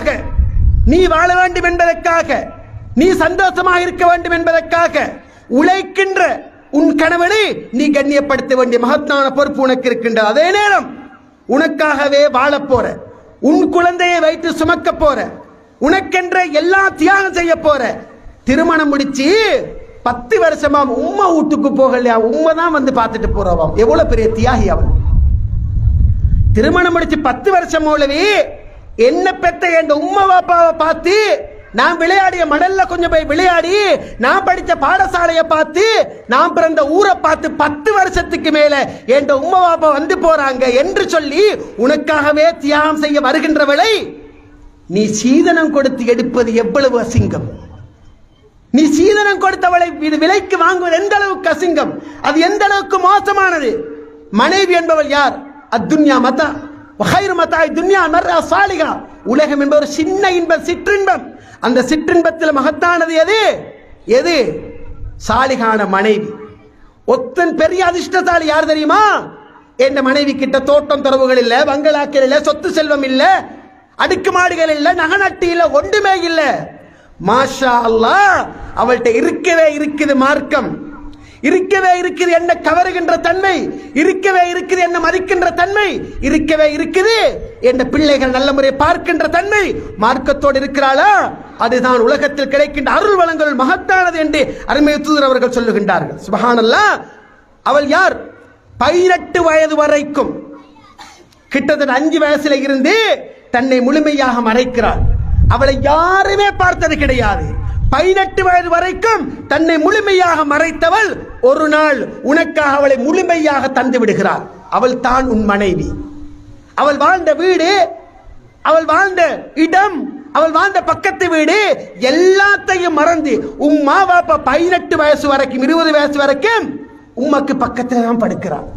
என்பதற்காக நீ வாழ வேண்டும் என்பதற்காக. நீ சந்தோஷமாக இருக்க வேண்டும் என்பதற்காக. உழைக்கின்ற உன் கணவனை நீ கண்ணியப்படுத்த வேண்டிய மகத்தான பொறுப்பு உனக்கு இருக்கின்றது. அதே நேரம் உனக்காகவே வாழ போற. உன் குழந்தையை வைத்து சுமக்க போற. உனக்கென்ற எல்லா தியாகம் செய்ய போற. திருமணம் முடிச்சு பத்து வருஷமா உம்மா வீட்டுக்கு போகலையா? உம்மை தான் வந்து பார்த்துட்டு போறவாம் எவ்வளவு பெரிய தியாகி அவன். திருமணம் முடிச்சு பத்து வருஷம் மூலவே என்ன பெத்த என் உம்மா பாப்பாவை பார்த்து நான் விளையாடிய மணல்ல கொஞ்சம் போய் விளையாடி நான் படித்த பாடசாலையை பார்த்து நான் பிறந்த ஊரை பார்த்து பத்து வருஷத்துக்கு மேல என் உம்மா பாப்பா வந்து போறாங்க என்று சொல்லி உனக்காகவே தியாகம் செய்ய வருகின்றவளை நீ சீதனம் கொடுத்து எடுப்பது எவ்வளவு அசிங்கம். நீ சீதனம் கொடுத்தவளை இது விலைக்கு வாங்குவது எந்த அளவுக்கு அசிங்கம்? அது எந்த அளவுக்கு மோசமானது? மனைவி என்பவள் யார்? அத்துன்யா மதா. வகைர் மத்தாய் துன்யா மர்ரா சாலிகா உலகம் என்பது ஒரு சின்ன இன்பம் சிற்றின்பம். அந்த சிற்றின்பத்தில் மகத்தானது எது? எது? சாலிகான மனைவி. ஒத்தன் பெரிய அதிர்ஷ்டசாலி யார் தெரியுமா? என் மனைவி கிட்ட தோட்டம் தொடர்புகள் இல்லை பங்களாக்கள் இல்லை சொத்து செல்வம் இல்லை அடுக்குமாடுகள் இல்லை நகநட்டி இல்லை ஒன்றுமே இல்லை. மாஷா அல்லாஹ் அவள்கிட்ட இருக்கவே இருக்குது மார்க்கம். இருக்கவே இருக்குது என்ன கவருகின்ற தன்மை இருக்கவே இருக்குது என்ன மதிக்கின்ற தன்மை இருக்கவே இருக்குது என்ற பிள்ளைகள் நல்ல முறை பார்க்கின்ற தன்மை மார்க்கத்தோடு இருக்கிறாளா? அதுதான் உலகத்தில் கிடைக்கின்ற அருள் வளங்கள் மகத்தானது என்று அருமை தூதர் அவர்கள் சொல்லுகின்றார்கள். சுபஹானல்லா அவள் யார்? பதினெட்டு வயது வரைக்கும் கிட்டத்தட்ட அஞ்சு வயசுல இருந்து தன்னை முழுமையாக மறைக்கிறாள். அவளை யாருமே பார்த்தது கிடையாது. பதினெட்டு வயது வரைக்கும் தன்னை முழுமையாக மறைத்தவள் ஒரு நாள் உனக்காக அவளை முழுமையாக தந்து விடுகிறாள். அவள் தான் உன் மனைவி. அவள் வாழ்ந்த வீடு அவள் வாழ்ந்த இடம் அவள் வாழ்ந்த பக்கத்து வீடு எல்லாத்தையும் மறந்து உம்மா பாப்பா பதினெட்டு வயசு வரைக்கும் இருபது வயசு வரைக்கும் உம்மக்கு பக்கத்துல தான் படுக்கிறாள்.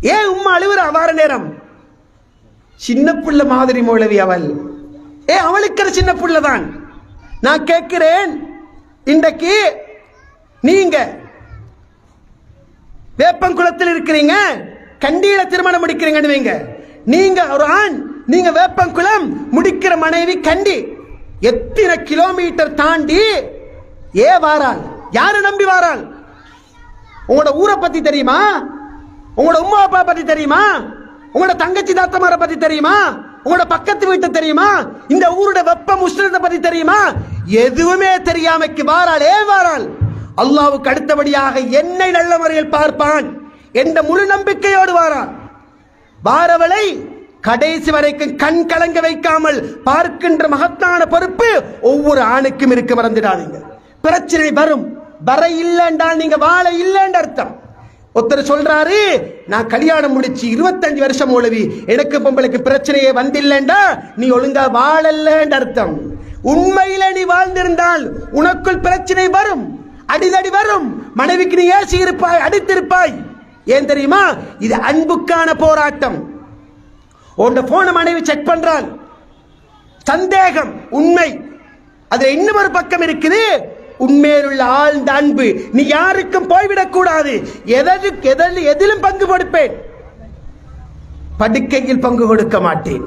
ஏன் உம்மா அழுவுற? வார நேரம். சின்ன புள்ள மாதிரி மௌலவி அவள். ஏ அவளுக்கு சின்ன புள்ள தான். நான் கேட்கிறேன் இன்றைக்கு நீங்க வேப்பங்குளத்தில் இருக்கிறீங்க கண்டியில திருமணம் முடிக்கிறீங்கன்னு வைங்க. நீங்க ஒரு ஆண் நீங்க வேப்பங்குளம் முடிக்கிற மனைவி கண்டி. எத்தனை கிலோமீட்டர் தாண்டி ஏ வாராள்? யாரை நம்பி வாராள்? உங்களோட ஊரை பத்தி தெரியுமா? உங்களோட உமா அப்பா பத்தி தெரியுமா? உங்களோட தங்கச்சி தாத்தமாரை பத்தி தெரியுமா? உங்களோட பக்கத்து வீட்டை தெரியுமா? இந்த ஊரோட வெப்பம் உஷ்ணத்தை பத்தி தெரியுமா? எதுவுமே தெரியாமைக்கு வாராள் ஏன் வாராள்? அல்லாவுக்கு அடுத்தபடியாக என்னை நல்ல முறையில் பார்ப்பான் என்ற முழு நம்பிக்கையோடு வாரான் வாரவளை கடைசி வரைக்கும் கண் கலங்க வைக்காமல் பார்க்கின்ற மகத்தான பொறுப்பு ஒவ்வொரு ஆணுக்கும் இருக்க மறந்துடாதீங்க. பிரச்சனை வரும். வர இல்லைன்றால் நீங்க வாழ இல்லைன்ற அர்த்தம். ஒருத்தர் சொல்றாரு நான் கல்யாணம் முடிச்சு இருபத்தஞ்சு வருஷம் மூலவி எனக்கு பொம்பளைக்கு பிரச்சனையே வந்தில்லைண்டா நீ ஒழுங்கா வாழல்லன்ற அர்த்தம். உண்மையில நீ வாழ்ந்திருந்தால் உனக்குள் பிரச்சனை வரும். அடிதடி வரும். மனைவிக்கு நீ ஏசி இருப்பாய் அடித்திருப்பாய். ஏன் தெரியுமா? இது அன்புக்கான போராட்டம். உன் போன மனைவி செக் பண்றாள். சந்தேகம் உண்மை. அதுல இன்னும் ஒரு பக்கம் இருக்குது. உண்மையிலுள்ள ஆழ்ந்த அன்பு. நீ யாருக்கும் போய்விடக் கூடாது எதற்கு எதில் எதிலும் பங்கு கொடுப்பேன். படுக்கையில் பங்கு கொடுக்க மாட்டேன்.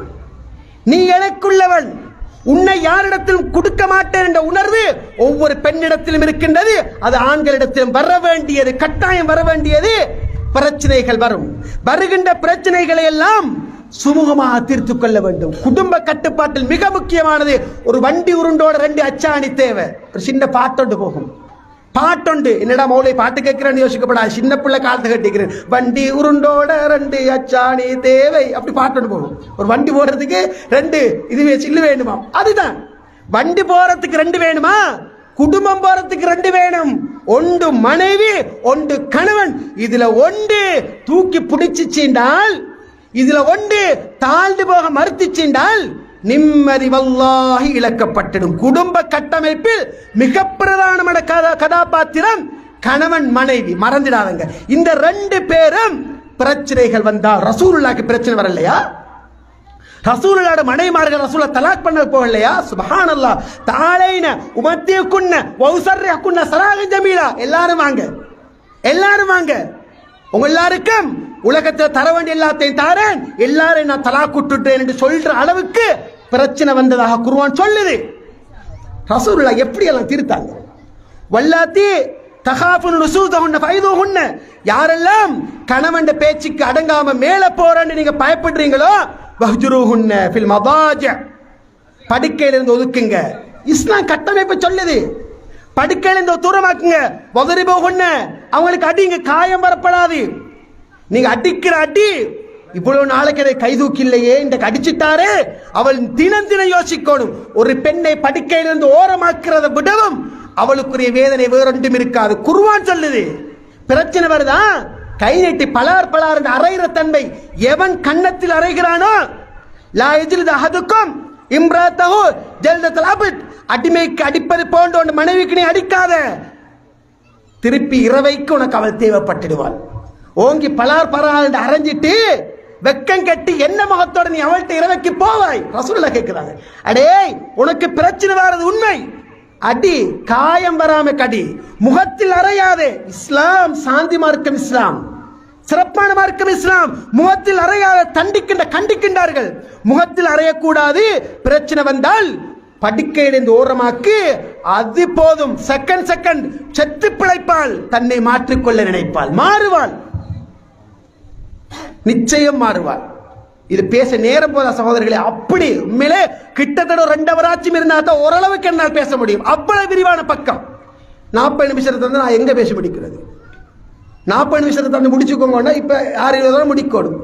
நீ எனக்குள்ளவன் உன்னை யாரிடத்திலும் கொடுக்க மாட்டேன் என்ற உணர்வு ஒவ்வொரு பெண்ணிடத்திலும் இருக்கின்றது. அது ஆண்களிடத்திலும் வர வேண்டியது கட்டாயம் வர வேண்டியது. பிரச்சனைகள் வரும். வருகின்ற பிரச்சனைகளை எல்லாம் சுமூகமாக தீர்த்து கொள்ள வேண்டும். குடும்ப கட்டுப்பாட்டில் மிக முக்கியமானது ஒரு வண்டி உருண்டோட ரெண்டு அச்சாணி தேவை. ஒரு சின்ன பாட்டொண்டு போகும். பாட்டுண்டு. என்னடா மௌலை பாட்டு கேட்கிறேன்னு யோசிக்கப்படா. சின்ன பிள்ளை காலத்தை கட்டிக்கிறேன் வண்டி உருண்டோட ரெண்டு அச்சாணி தேவை. அப்படி பாட்டுண்டு போகும். ஒரு வண்டி போடுறதுக்கு ரெண்டு இதுவே சில்லு வேணுமா? அதுதான். வண்டி போறதுக்கு ரெண்டு வேணுமா? குடும்பம் போறதுக்கு ரெண்டு வேணும். ஒன்று மனைவி ஒன்று கணவன். இதுல ஒன்று தூக்கி பிடிச்சிச்சின்றால் இதுல ஒன்று தாழ்ந்து போக மறுத்துச்சின்றால் நிம்மதி வல்லாஹி இழக்கப்பட்டிடும். குடும்ப கட்டமைப்பில் மிக பிரதானமான கதா கதாபாத்திரம் கணவன் மனைவி. மறந்துடாதங்க. இந்த ரெண்டு பேரும் பிரச்சனைகள் வந்தா ரசூலுல்லாக்கு பிரச்சனை வரலையா? ரசூலுல்லாட மனைமார்கள் ரசூல தலாக் பண்ண போகலையா? சுபஹானல்லாஹ். தாளைன உமத்திய குன்ன வௌசர்ய குன்ன சராக ஜமீலா. எல்லாரும் வாங்க. எல்லாரும் வாங்க. உங்க எல்லாருக்கும் உலகத்தில் தர வேண்டிய எல்லாத்தையும் தாரேன். எல்லாரையும் நான் தலா குட்டுட்டேன் என்று சொல்ற அளவுக்கு பிரச்சனை வந்ததாக குருவான் சொல்லுது. ரசூலுல்லா எப்படி எல்லாம் தீர்த்தாங்க? வல்லாத்தி தகாஃபுன் நுசூதஹுன்ன ஃபைதுஹுன்ன. யாரெல்லாம் கணவன் பேச்சுக்கு அடங்காம மேல போறேன்னு நீங்க பயப்படுறீங்களோ வஹ்ஜுருஹுன்ன ஃபில் மதாஜ. படுக்கையில இருந்து ஒதுக்குங்க. இஸ்லாம் கட்டமைப்பு சொல்லுது. படுக்கையில இருந்து தூரமாக்குங்க. வதறி போகுன்ன அவங்களுக்கு அடிங்க காயம் வரப்படாது. நீங்க அடிக்கிற அடி இவ்வளவு நாளைக்கு அதை கைதூக்கில்லையே இந்த கடிச்சிட்டாரே அவள் தினம் தினம் யோசிக்கணும். ஒரு பெண்ணை படுக்கையிலிருந்து ஓரமாக்குறதை விடவும் அவளுக்குரிய வேதனை வேறொன்றும் இருக்காது. குருவான் சொல்லுது பிரச்சனை வருதா? கை நீட்டி பலார் பலார் அரைகிற தன்மை எவன் கன்னத்தில் அரைகிறானோ லா எஜிலிது அஹதுக்கும் இம்ராத்தகு ஜெல்தத்தில் அபத். அடிமைக்கு அடிப்பது போன்ற ஒன்று மனைவிக்கு நீ அடிக்காத. திருப்பி இரவைக்கு உனக்கு அவள் தேவைப்பட்டுடுவாள். ஓங்கி பலார் பலார் அரைஞ்சிட்டு வெக்கம் கட்டி என்ன முகத்தோட நீ அவள்கிட்ட இரவைக்கு போவாய்? ரசூலுல்லாஹ் கேட்கிறாங்க. அடே உனக்கு பிரச்சனை வர்றது உண்மை. அடி காயம் வராம கடி. முகத்தில் அறையாதே. இஸ்லாம் சாந்தி மார்க்கம் இஸ்லாம். சிறப்பான மார்க்கம் இஸ்லாம். முகத்தில் அறையாத தண்டிக்கின்ற கண்டிக்கின்றார்கள். முகத்தில் அறையக்கூடாது. பிரச்சனை வந்தால் படிக்கையிலிருந்து ஓரமாக்கு அது போதும். செகண்ட் செகண்ட் செத்து பிழைப்பாள். தன்னை மாற்றிக்கொள்ள நினைப்பாள். மாறுவாள். நிச்சயம் மாறுவாள் இது பேச நேரம் போதா சகோதரர்களே அப்படி உண்மையிலே கிட்டத்தட்ட ஒரு ரெண்டு அவராச்சும் இருந்தா தான் ஓரளவுக்கு என்னால் பேச முடியும். அவ்வளவு விரிவான பக்கம். நாற்பது நிமிஷத்தை வந்து நான் எங்க பேச முடிக்கிறது? நாற்பது நிமிஷத்தை தந்து முடிச்சுக்கோங்கன்னா இப்ப ஆறு இருபது முடிக்கணும்.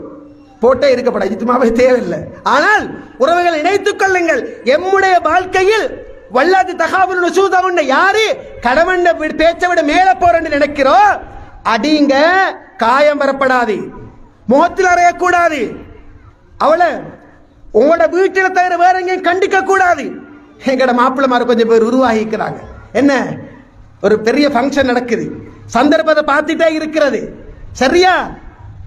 போட்டே இருக்கப்படாது. இதுமாவே தேவையில்லை. ஆனால் உறவுகள் இணைத்துக் கொள்ளுங்கள். எம்முடைய வாழ்க்கையில் வல்லாதி தகாவல் சூதாவுண்ட யாரு? கடவன் பேச்சை விட மேல போறேன்னு நினைக்கிறோம் அடிங்க காயம் வரப்படாது. முகத்தில் அறையக்கூடாது அவளை உங்களோட வீட்டில் தவிர வேற எங்கேயும் கண்டிக்க கூடாது எங்கட மாப்பிள்ளமார் கொஞ்சம் பேர் உருவாகிக்கிறாங்க. என்ன? ஒரு பெரிய ஃபங்க்ஷன் நடக்குது. சந்தர்ப்பத்தை பார்த்துட்டே இருக்கிறது. சரியா?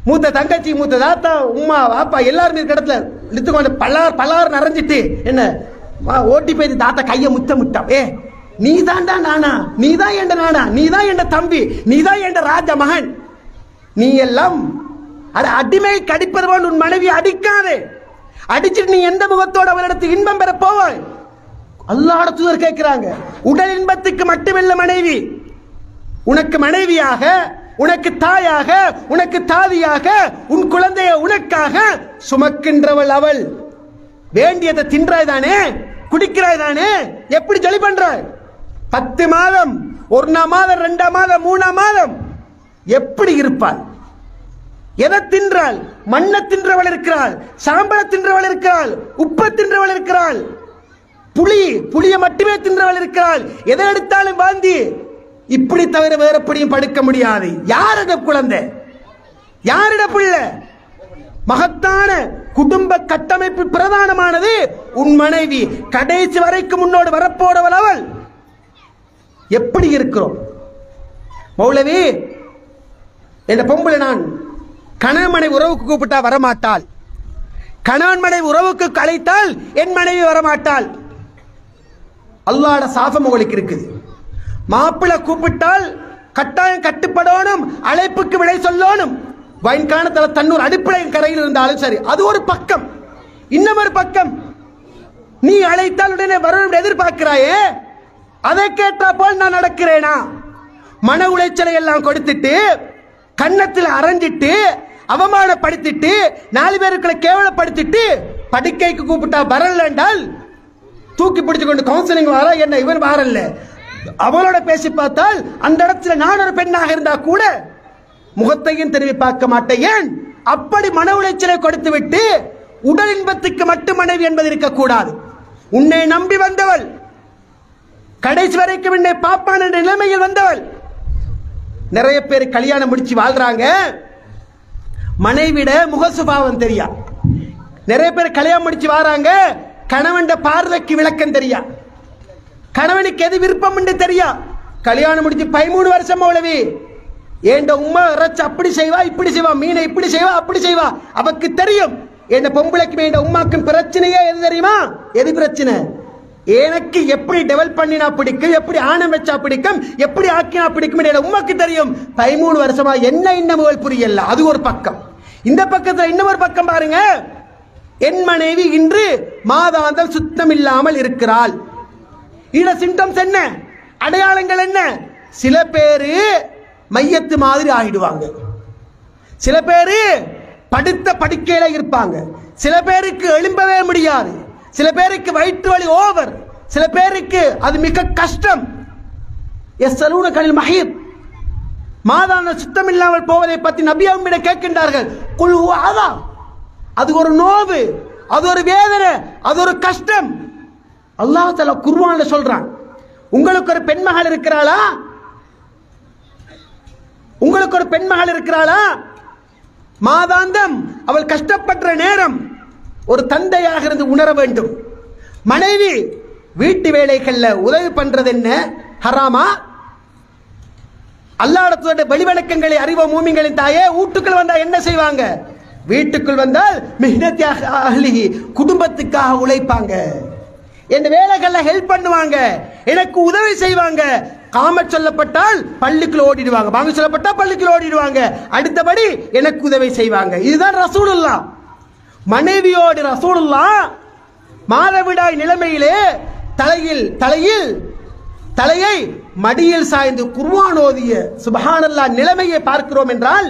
மூத்த தங்கச்சி மூத்த தாத்தா உமா வாப்பா எல்லாருமே இருக்க இடத்துல இழுத்து கொண்டு பல்லார் பல்லார் நிறைஞ்சிட்டு என்ன? வா, ஓட்டி போய் தாத்தா கையை முத்த முட்டான். ஏ நீ தான்டா நானா? நீ தான் என்ற நானா? நீ தான் என்ற தம்பி? நீ தான் என்ற ராஜ மகன் நீ எல்லாம் அது அடிமை கடிப்பது உன் மனைவி அடிக்காதே. அடிச்சிட்டு நீ எந்த முகத்தோட அவளிடத்து இன்பம் பெற போவாய்? அல்லாட தூதர் கேட்கிறாங்க உடல் இன்பத்துக்கு மட்டுமல்ல மனைவி. உனக்கு மனைவியாக உனக்கு தாயாக உனக்கு தாதியாக உன் குழந்தைய உனக்காக சுமக்கின்றவள் அவள். வேண்டியதை தின்றாய் தானே குடிக்கிறாய் தானே எப்படி ஜொலி பண்றாய்? பத்து மாதம் ஒன்னாம் மாதம் ரெண்டாம் மாதம் மூணாம் மாதம் எப்படி இருப்பாள் எதை தின்றாள் மண்ணை தின்றவள் இருக்கிறாள் சாம்பலை தின்றவள் இருக்கிறாள் உப்பை தின்றவள் இருக்கிறாள். புளி புளிய மட்டுமே தின்றவள் இருக்கிறாள். எதை எடுத்தாலும் வாந்தி. இப்படி தவிர வேறப்படியும் படுக்க முடியாது. யாரிட குழந்தை? யாரிட பிள்ளை? மகத்தான குடும்ப கட்டமைப்பு பிரதானமானது உன் மனைவி. கடைசி வரைக்கும் முன்னோடு வரப்போறவள் அவள். எப்படி இருக்கிறோம்? மௌலவி என்ற பொம்பளை நான் கணவன் மனைவி உறவுக்கு கூப்பிட்டா வரமாட்டாள். கணவன் மனைவி உறவுக்கு அழைத்தால் என் மனைவி வரமாட்டாள். அல்லாட சாபம் உங்களுக்கு இருக்குது. மாப்பிள்ளை கூப்பிட்டால் கட்டாயம் கட்டுப்படணும் அழைப்புக்கு விடை சொல்லணும். வயன்காணத்தில் தன்னூர் அடிப்படை கரையில் இருந்தாலும் சரி அது ஒரு பக்கம். இன்னும் ஒரு பக்கம். நீ அழைத்தால் உடனே வரணும் எதிர்பார்க்கிறாயே அதை கேட்டா போல் நான் நடக்கிறேனா? மன உளைச்சலை எல்லாம் கொடுத்துட்டு கன்னத்தில் அரைஞ்சிட்டு அவமானப்படுத்திட்டு நாலு பேருக்குள்ள கேவலப்படுத்திட்டு படுக்கைக்கு கூப்பிட்டா வரல என்றால் தூக்கி பிடிச்சு கொண்டு கவுன்சிலிங் வர என்ன இவர் வரல அவளோட பேசி பார்த்தால் அந்த இடத்துல நான் ஒரு பெண்ணாக இருந்தா கூட முகத்தையும் திரும்பி பார்க்க மாட்டேன். ஏன்? அப்படி மன உளைச்சலை கொடுத்து விட்டு உடல் இன்பத்துக்கு மட்டும் மனைவி என்பது இருக்கக்கூடாது உன்னை நம்பி வந்தவள் கடைசி வரைக்கும் என்னை பாப்பான் என்ற நிலைமையில் வந்தவள். நிறைய பேர் கல்யாணம் முடிச்சு வாழ்றாங்க. மனைவிட முக சுபாவம் தெரியா? நிறைய பேர் கல்யாணம் முடிச்சு வராங்க கணவன் பார்வைக்கு விளக்கம் தெரியா? கணவனுக்கு எது விருப்பம் தெரியா? கல்யாணம் முடிச்சு பதிமூணு வருஷம் அவ்வளவு ஏண்ட உமா இறைச்சி அப்படி செய்வா இப்படி செய்வா மீனை இப்படி செய்வா அப்படி செய்வா? அவக்கு தெரியும். என் பொம்பளைக்கு என் உமாக்கும் பிரச்சனையே எது தெரியுமா? எது பிரச்சனை? எனக்கு எப்படி டெவலப் பண்ணினா பிடிக்கும் எப்படி ஆணம் வச்சா பிடிக்கும் எப்படி ஆக்கினா பிடிக்கும் என் உமாக்கு தெரியும்? பதிமூணு வருஷமா என்ன இன்னமுகள் புரியல. அது ஒரு பக்கம். இந்த பக்கத்தில் இன்னொரு பக்கம் பாருங்க. என் மனைவி இன்று மாதாந்தம் சுத்தம் இல்லாமல் இருக்கிறாள். இட சிம்டம்ஸ் என்ன? அடையாளங்கள் என்ன? சில பேரு மையத்து மாதிரி ஆகிடுவாங்க சில பேரு படுத்த படுக்கையில இருப்பாங்க. சில பேருக்கு எழும்பவே முடியாது. சில பேருக்கு வயிற்று வலி ஓவர் சில பேருக்கு அது மிக கஷ்டம். எஸ் கலில் மஹீத் மாதான சுத்தம் இல்லாமல் போவதை பற்றி நபியாவிடம் கேட்கின்றார்கள். குழு அதா. அது ஒரு நோவு அது ஒரு வேதனை அது ஒரு கஷ்டம். அல்லாஹ் தஆலா குர்ஆன்ல சொல்றான். உங்களுக்கு ஒரு பெண்மகள் இருக்கிறாளா? உங்களுக்கு ஒரு பெண்மகள் இருக்கிறாளா? மாதாந்தம் அவள் கஷ்டப்படுற நேரம் ஒரு தந்தையாக இருந்து உணர வேண்டும். மனைவி வீட்டு வேலைகள்ல உதவி பண்றது என்ன ஹராமா? அல்லாடத்தோட பலிவணக்கங்களை அறிவ மூமிங்களின் தாயே வீட்டுக்குள் வந்தா என்ன செய்வாங்க? வீட்டுக்குள் வந்தால் மிகத்தியாக அஹ்லிஹி குடும்பத்துக்காக உழைப்பாங்க. என் வேலைகள்ல ஹெல்ப் பண்ணுவாங்க? எனக்கு உதவி செய்வாங்க. காம சொல்லப்பட்டால் பள்ளிக்குள்ள ஓடிடுவாங்க. வாங்க சொல்லப்பட்டா பள்ளிக்குள்ள ஓடிடுவாங்க. அடுத்தபடி எனக்கு உதவி செய்வாங்க. இதுதான் ரசூலுல்லா. மனைவியோடு ரசூலுல்லா மாதவிடாய் நிலைமையிலே தலையில் தலையில் தலையை மடியில் சாய்ந்து குர்வானோதிய ஓதிய சுபஹானல்லா நிலைமையை பார்க்கிறோம் என்றால்